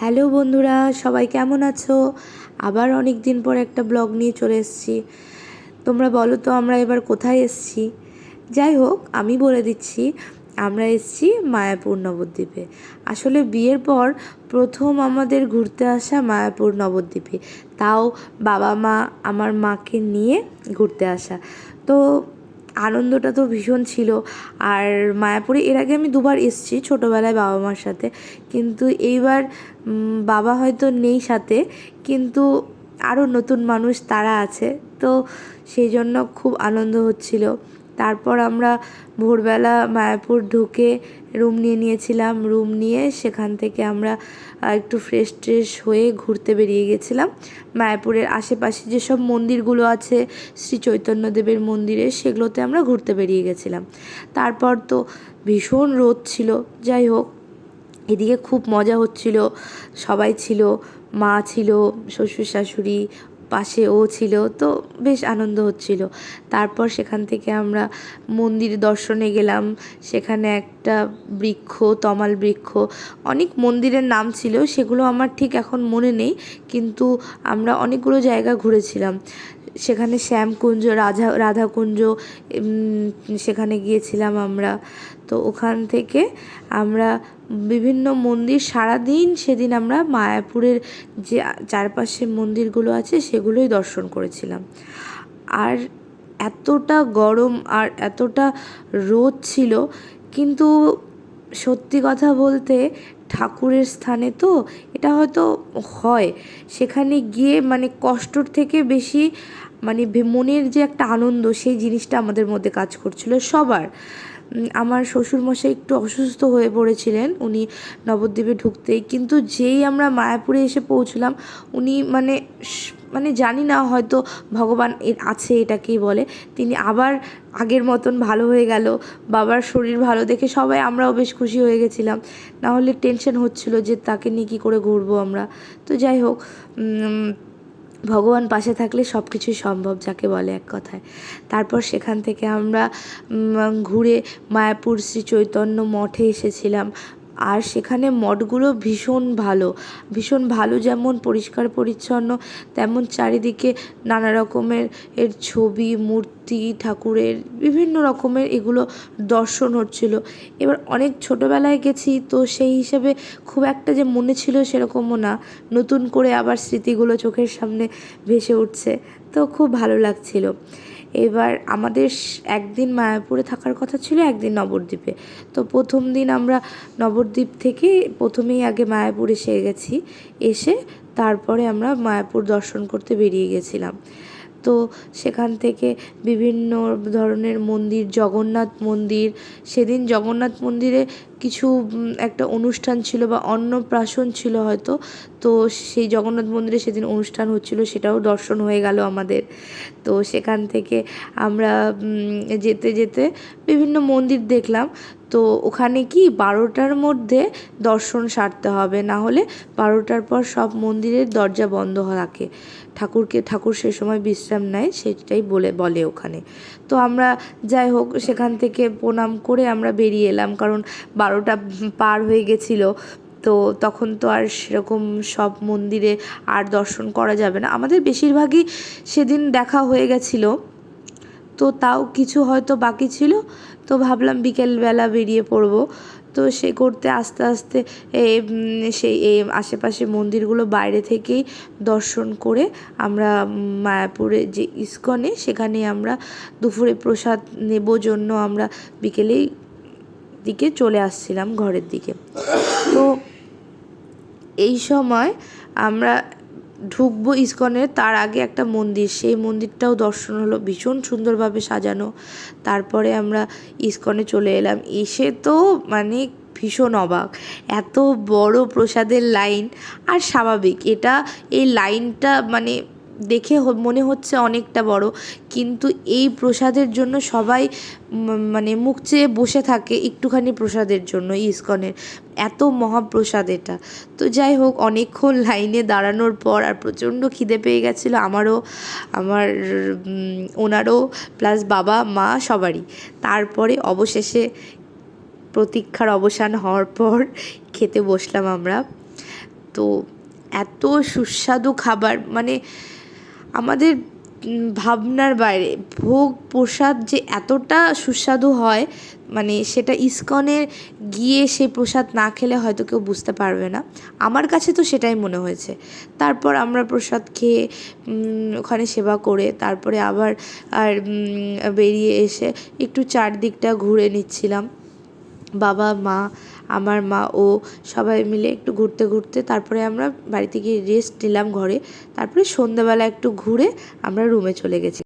Hello বন্ধুরা, সবাই কেমন আছো? আবার অনেক দিন পর একটা ব্লগ নিয়ে চলে এসেছি। তোমরা বলো তো, আমরা এবার কোথায় এসেছি? যাই হোক, আমি বলে দিচ্ছি, আমরা এসেছি মায়াপুর নবদ্বীপে। আসলে বিয়ের পর প্রথম আমাদের ঘুরতে আসা মায়াপুর নবদ্বীপে। তাও বাবা মা আমার মাকে নিয়ে ঘুরতে আসা। তো আনন্দটা তো ভীষণ ছিল। আর মায়াপুরে এর আগে আমি দুবার এসেছি ছোটোবেলায় বাবা মার সাথে। কিন্তু এইবার বাবা হয়তো নেই সাথে, কিন্তু আরও নতুন মানুষ তারা আছে। তো সেই জন্য খুব আনন্দ হচ্ছিল। তারপর আমরা ভোরবেলা মায়াপুর ঢুকে রুম নিয়ে নিয়েছিলাম। রুম নিয়ে সেখান থেকে আমরা একটু ফ্রেশ ট্রেশ হয়ে ঘুরতে বেরিয়ে গেছিলাম। মায়াপুরের আশেপাশে যেসব মন্দিরগুলো আছে, শ্রী চৈতন্যদেবের মন্দিরে, সেগুলোতে আমরা ঘুরতে বেরিয়ে গেছিলাম। তারপর তো ভীষণ রোদ ছিল। যাই হোক, এদিকে খুব মজা হচ্ছিল। সবাই ছিল, মা ছিল, শ্বশুর শাশুড়ি পাশে ও ছিল, তো বেশ আনন্দ হচ্ছিল। তারপর সেখান থেকে আমরা মন্দির দর্শনে গেলাম। সেখানে একটা বৃক্ষ, তমাল বৃক্ষ, অনেক মন্দিরের নাম ছিল, সেগুলো আমার ঠিক এখন মনে নেই, কিন্তু আমরা অনেকগুলো জায়গা ঘুরেছিলাম। সেখানে শ্যামকুঞ্জ রাধা রাধাকুঞ্জ সেখানে গিয়েছিলাম আমরা। তো ওখান থেকে আমরা বিভিন্ন মন্দির সারাদিন সেদিন আমরা মায়াপুরের যে চারপাশে মন্দিরগুলো আছে সেগুলোই দর্শন করেছিলাম। আর এতটা গরম আর এতটা রোদ ছিল, কিন্তু সত্যি কথা বলতে ঠাকুরের স্থানে তো এটা হয়তো হয়। সেখানে গিয়ে মানে কষ্টর থেকে বেশি মানে মনের যে একটা আনন্দ, সেই জিনিসটা আমাদের মধ্যে কাজ করছিল সবার। আমার শ্বশুরমশাই একটু অসুস্থ হয়ে পড়েছিলেন, উনি নবদ্বীপে ঢুকতেই। কিন্তু যেই আমরা মায়াপুরে এসে পৌঁছলাম, উনি মানে মানে জানি না, হয়তো ভগবান এর আছে এটাকেই বলে। তিনি আবার আগের মতন ভালো হয়ে গেল, বাবার শরীর ভালো দেখে সবাই আমরাও বেশ খুশি হয়ে গেছিলাম। না হলে টেনশন হচ্ছিল যে তাকে নিয়ে কী করে ঘুরবো আমরা। তো যাই হোক ভগবান পাশে থাকলে সব কিছুই সম্ভব যাকে বলে এক কথায়। তারপর সেখান থেকে আমরা ঘুরে মায়াপুর শ্রী চৈতন্য মঠে এসেছিলাম। আর সেখানে মঠগুলো ভীষণ ভালো। ভীষণ ভালো যেমন পরিষ্কার পরিচ্ছন্ন, তেমন চারিদিকে নানা রকমের এর ছবি, মূর্তি, ঠাকুরের বিভিন্ন রকমের এগুলো দর্শন হচ্ছিল। এবার অনেক ছোটোবেলায় গেছি তো সেই হিসাবে খুব একটা যে মনে ছিল সেরকমও না। নতুন করে আবার স্মৃতিগুলো চোখের সামনে ভেসে উঠছে। তো খুব ভালো লাগছিল। এবার আমাদের একদিন মায়াপুরে থাকার কথা ছিল, একদিন নবদ্বীপে। তো প্রথম দিন আমরা নবদ্বীপ থেকে প্রথমেই আগে মায়াপুর এসে গেছি, এসে তারপরে আমরা মায়াপুর দর্শন করতে বেরিয়ে গেছিলাম। তো সেখান থেকে বিভিন্ন ধরনের মন্দির, জগন্নাথ মন্দির। সেদিন জগন্নাথ মন্দিরে কিছু একটা অনুষ্ঠান ছিল বা অন্নপ্রাশন ছিল হয়তো। তো সেই জগন্নাথ মন্দিরে সেদিন অনুষ্ঠান হচ্ছিল, সেটাও দর্শন হয়ে গেল আমাদের। তো সেখান থেকে আমরা যেতে যেতে বিভিন্ন মন্দির দেখলাম। তো ওখানে কি বারোটার মধ্যে দর্শন সারতে হবে? না হলে বারোটার পর সব মন্দিরের দরজা বন্ধ থাকে। ঠাকুরকে, ঠাকুর সে সময় বিশ্রাম নেয়, সেটাই বলে বলে ওখানে। তো আমরা যাই হোক, সেখান থেকে প্রণাম করে আমরা বেরিয়ে এলাম, কারণ বারোটা পার হয়ে গেছিল। তো তখন তো আর সেরকম সব মন্দিরে আর দর্শন করা যাবে না। আমাদের বেশিরভাগই সেদিন দেখা হয়ে গেছিল। তো তাও কিছু হয়তো বাকি ছিল। তো ভাবলাম বিকেলবেলা বেরিয়ে পড়ব। তো সে করতে আস্তে আস্তে সেই আশেপাশে মন্দিরগুলো বাইরে থেকেই দর্শন করে আমরা মায়াপুরে যে ইস্কনে সেখানে আমরা দুপুরে প্রসাদ নেব জন্য আমরা বিকেলেই দিকে চলে আসছিলাম ঘরের দিকে। তো এই সময় আমরা ঢুকবো ইস্কনের তার আগে একটা মন্দির। সেই মন্দিরটাও দর্শন হলো ভীষণ সুন্দরভাবে সাজানো। তারপরে আমরা ইস্কনে চলে এলাম। এসে তো মানে ভীষণ অবাক। এত বড় প্রসাদের লাইন। আর স্বাভাবিক, এটা, এই লাইনটা মানে দেখে মনে হচ্ছে অনেকটা বড়। কিন্তু এই প্রসাদের জন্য সবাই মানে মুখ চেয়ে বসে থাকে একটুখানি প্রসাদের জন্য ইস্কনের। এত মহাপ্রসাদ এটা। তো যাই হোক, অনেকক্ষণ লাইনে দাঁড়ানোর পর আর প্রচণ্ড খিদে পেয়ে গেছিল আমারও, আমার ওনারও, প্লাস বাবা, মা সবারই। তারপরে অবশেষে প্রতীক্ষার অবসান হওয়ার পর খেতে বসলাম আমরা। তো এত সুস্বাদু খাবার মানে আমাদের ভাবনার বাইরে, ভোগ প্রসাদ যে এতটা সুস্বাদু হয় মানে সেটা ইস্কনে গিয়ে সেই প্রসাদ না খেলে হয়তো কেউ বুঝতে পারবে না। আমার কাছে তো সেটাই মনে হয়েছে। তারপর আমরা প্রসাদ খেয়ে ওখানে সেবা করে, তারপরে আবার, আর বেরিয়ে এসে একটু চারদিকটা ঘুরে নিচ্ছিলাম। বাবা, মা আমার মা ও সবাই মিলে একটু ঘুরতে ঘুরতে তারপরে আমরা বাড়িতে গিয়ে রেস্ট নিলাম ঘরে। তারপরে সন্ধ্যাবেলা একটু ঘুরে আমরা রুমে চলে গেছি।